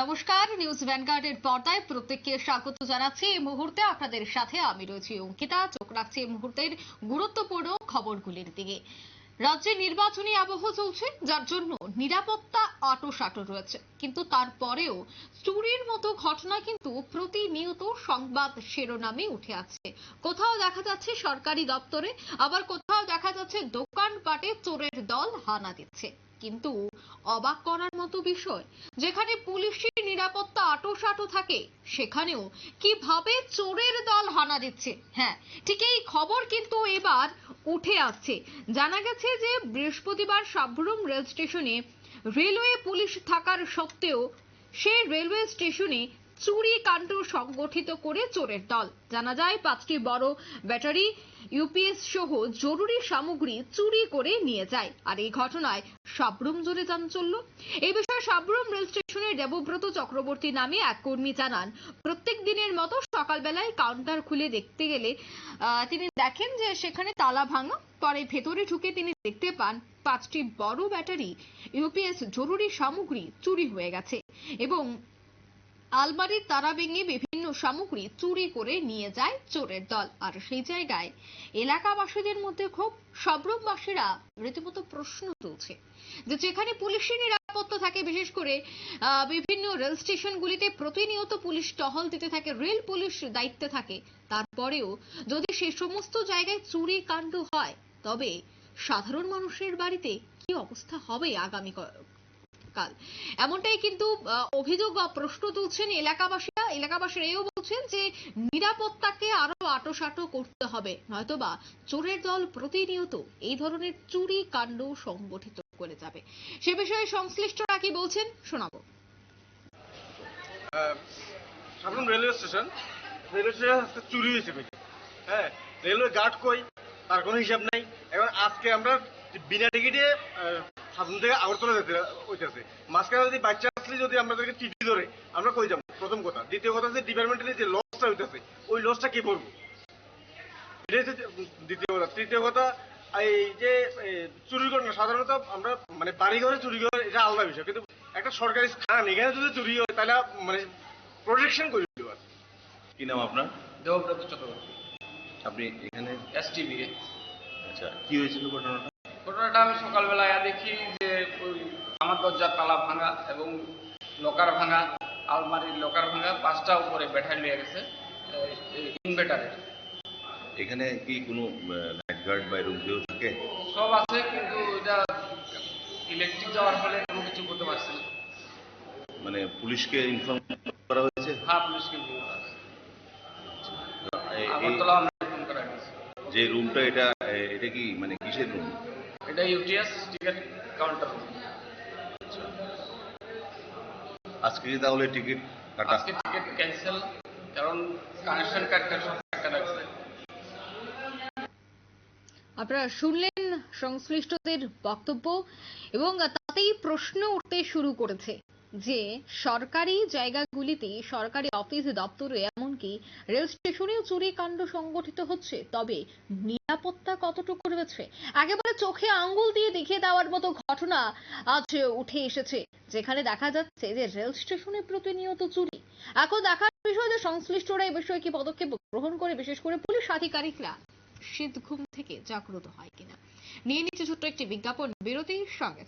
নমস্কার, নিউজ ভ্যানগার্ডের পর্দায় প্রত্যেককে স্বাগত জানাচ্ছি। এই মুহূর্তে আপনাদের সাথে আমি রয়েছি অঙ্কিতা। চোখ রাখছি এই মুহূর্তের গুরুত্বপূর্ণ খবরগুলির দিকে। রাজ্যে নির্বাচনী আবহ চলছে, যার জন্য নিরাপত্তা আটোসাটো রয়েছে। কিন্তু তারপরেও চুরির মতো ঘটনা কিন্তু প্রতিনিয়ত সংবাদ শিরোনামে উঠে আসছে। কোথাও দেখা যাচ্ছে সরকারি দপ্তরে, আবার কোথাও দেখা যাচ্ছে দোকানপাটে চোরের দল হানা দিচ্ছে। কিন্তু অবাক করার মতো বিষয়। যেখানে পুলিশের নিরাপত্তা আটোসাটো থাকে, সেখানেও কীভাবে চোরের দল হানা দিচ্ছে? হ্যাঁ ঠিক এই খবর কিন্তু এবার উঠে আসছে। জানা গেছে যে বৃহস্পতিবার সাবরুম রেল স্টেশনে রেলওয়ে পুলিশ থাকার সত্ত্বেও সে রেলওয়ে স্টেশনে চুরি কাণ্ড সংগঠিত করে চোরের দল। জানা যায়, পাঁচটি বড় ব্যাটারি ইউপিএস সহ জরুরি সামগ্রী চুরি করে নিয়ে যায়। আর এই ঘটনায় সাবরুম জুড়ে চাঞ্চল্য। এই বিষয়ে সাবরুম রেল স্টেশনের দেবব্রত চক্রবর্তী নামে এক কর্মী জানান, প্রত্যেক দিনের মতো সকালবেলায় কাউন্টার খুলে দেখতে গেলে তিনি দেখেন যে সেখানে তালা ভাঙা। পরে ভেতরে ঢুকে তিনি দেখতে পান, পাঁচটি বড় ব্যাটারি ইউপিএস জরুরি সামগ্রী চুরি হয়ে গেছে। এবং আলমারির তারা ভেঙে বিভিন্ন সামগ্রী চুরি করে নিয়ে যায় চোরের দল। আর সেই জায়গায় এলাকাবাসীদের মধ্যে খুব সবরমবাসীরা রীতিমতো প্রশ্ন তুলছে যে যেখানে পুলিশের নিরাপত্তা থাকে, বিশেষ করে বিভিন্ন রেল স্টেশনগুলিতে প্রতিনিয়ত পুলিশ টহল দিতে থাকে, রেল পুলিশ দায়িত্বে থাকে, তারপরেও যদি সে সমস্ত জায়গায় চুরি কাণ্ড হয়, তবে সাধারণ মানুষের বাড়িতে কি অবস্থা হবে আগামী কাল। এমনটাই কিন্তু অভিযোগ বা প্রশ্ন তুলছেন এলাকাবাসীরা। এলাকাবাসীরা এও বলছেন যে, নিরাপত্তাকে আরও আটোসাটো করতে হবে, নয়তোবা চোরের দল প্রতিনিয়ত এই ধরনের চুরি কাণ্ড সংগঠিত করে যাবে। সে বিষয়ে সংশ্লিষ্টরা কি বলছেন, শোনাবো। Railway station. রেলওয়ে স্টেশন চুরি হয়েছে হ্যাঁ রেলওয়ে গার্ড কই? তার কোনো হিসাব নাই। এখন আজকে আমরা বিনা টিকিটে সাধারণ থেকে আগরতলা যেতে হইতেছে। মাঝখানে যদি বাচ্চা আসলে যদি আমাদেরকে টিটি ধরে আমরা কই যাব? প্রথম কথা। দ্বিতীয় কথা যে ডিপার্টমেন্টের যে লসটা হইতেছে ওই লসটা কি করব? হচ্ছে দ্বিতীয় কথা। তৃতীয় কথা এই যে চুরি ঘটনা সাধারণত আমরা মানে বাড়ি ঘরে চুরি করে এটা আলাদা বিষয়। কিন্তু একটা সরকারি স্থান এখানে যদি চুরি হয় তাহলে মানে প্রোটেকশন করে দিতে পারে কি নাম আপনার? দেবব্রত চক্রবর্তী। আপনি এখানে? এসটিভি আচ্ছা কি হয়েছিল ঘটনাটা? ঘটনাটা আমি সকালবেলায় দেখি যে ওই আমার দরজার তালা ভাঙা এবং লকার ভাঙা আলমারির লকার ভাঙা পাঁচটা উপরে ব্যাটারি লিয়ে গেছে ইনভার্টারের এখানে কি কোনো নাইট গার্ড বা এরকম কেউ থাকে? সব আছে কিন্তু এটা ইলেকট্রিক যাওয়ার ফলে কোনো কিছু করতে পারছে না। মানে পুলিশকে ইনফর্ম করা হয়েছে? হ্যাঁ পুলিশকে ফোন করা হয়েছে। আগরতলা যে রুমটা এটা এটা কি মানে কিসের রুম এটা ইউটিএস টিকিট কাউন্টার আজকে তাহলে টিকিট কাটা? আজকে টিকিট ক্যান্সেল কারণ কানেকশন সব কাটা লাগছে। আপনারা শুনলেন সংশ্লিষ্টদের বক্তব্য এবং তাতেই প্রশ্ন উঠতে শুরু করেছে। যে সরকারি জায়গাগুলিতে সরকারি অফিস দপ্তরে এমনকি রেল স্টেশনেও চুরি কাণ্ড সংগঠিত হচ্ছে, তবে নিরাপত্তা কতটুকু রয়েছে? একেবারে চোখে আঙ্গুল দিয়ে দেখিয়ে দেওয়ার মতো ঘটনা আজ উঠে এসেছে, যেখানে দেখা যাচ্ছে যে রেল স্টেশনে প্রতিনিয়ত চুরি। এখন দেখার বিষয় যে সংশ্লিষ্টরা এই বিষয়ে কি পদক্ষেপ গ্রহণ করে, বিশেষ করে পুলিশ আধিকারিকরা? শীত ঘুম থেকে জাগ্রত হয় কিনা? নিয়ে নিচ্ছে ছোট্ট একটি বিজ্ঞাপন, বিরতির সঙ্গে।